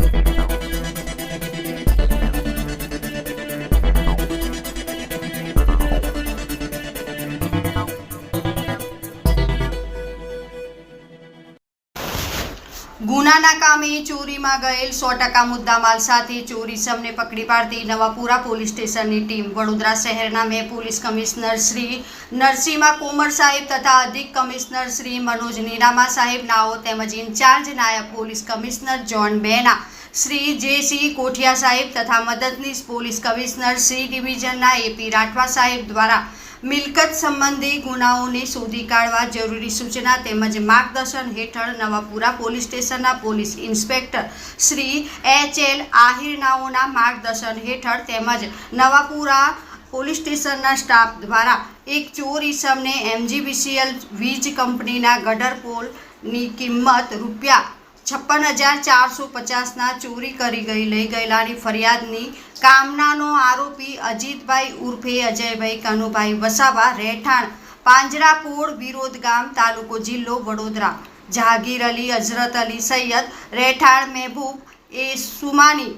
Thank you. ગુનાના કામે ચોરીમાં ગયેલ સો ટકા મુદ્દામાલ સાથે ચોરી સમને પકડી પાડતી નવાપુરા પોલીસ સ્ટેશનની ટીમ. વડોદરા શહેરના મેં પોલીસ કમિશનર શ્રી નરસિંહા કોમર સાહેબ તથા અધિક કમિશનર શ્રી મનોજ નીરામા સાહેબ નાઓ તેમજ ઇન્ચાર્જ નાયબ પોલીસ કમિશનર જોન બેના, શ્રી જે સી કોઠિયા સાહેબ તથા મદદનીશ પોલીસ કમિશનર શ્રી ડિવિઝનના એપી રાઠવા સાહેબ દ્વારા મિલકત સંબંધી ગુનાઓને શોધી કાઢવા જરૂરી સૂચના તેમજ માર્ગદર્શન હેઠળ નવાપુરા પોલીસ સ્ટેશનના police inspector Shri H L આહિરનાઓના માર્ગદર્શન હેઠળ તેમજ નવાપુરા પોલીસ સ્ટેશનના સ્ટાફ દ્વારા એક ચોર ઈસમને એમજીબીસીએલ વીજ કંપનીના ગડર પોલની કિંમત રૂપિયા છપ્પન હજાર ચારસો પચાસના ચોરી કરી ગઈ, લઈ ગયેલાની ફરિયાદની કામનાનો આરોપી અજીતભાઈ ઉર્ફે અજયભાઈ કનુભાઈ વસાવા રહેઠાણ પાંજરાપોળ વિરોધ ગામ તાલુકો જિલ્લો વડોદરા. જહાગીર અલી, હઝરત અલી સૈયદ રહેઠાણ મહેબૂબ એ સુમાની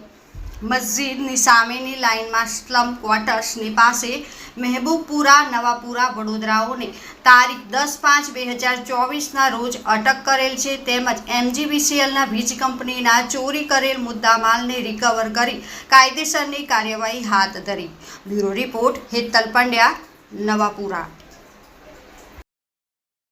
મસ્જિદની સામેની લાઇનમાં સ્લમ ક્વાર્ટર્સની પાસે મહેબૂબપુરા, નવાપુરા, વડોદરાઓને તારીખ દસ પાંચ બે હજાર ચોવીસના રોજ અટક કરેલ છે. તેમજ એમજીવીસીએલના વીજ કંપનીના ચોરી કરેલ મુદ્દામાલને રિકવર કરી કાયદેસરની કાર્યવાહી હાથ ધરી. Bureau report Hetal Pandya, Navapura.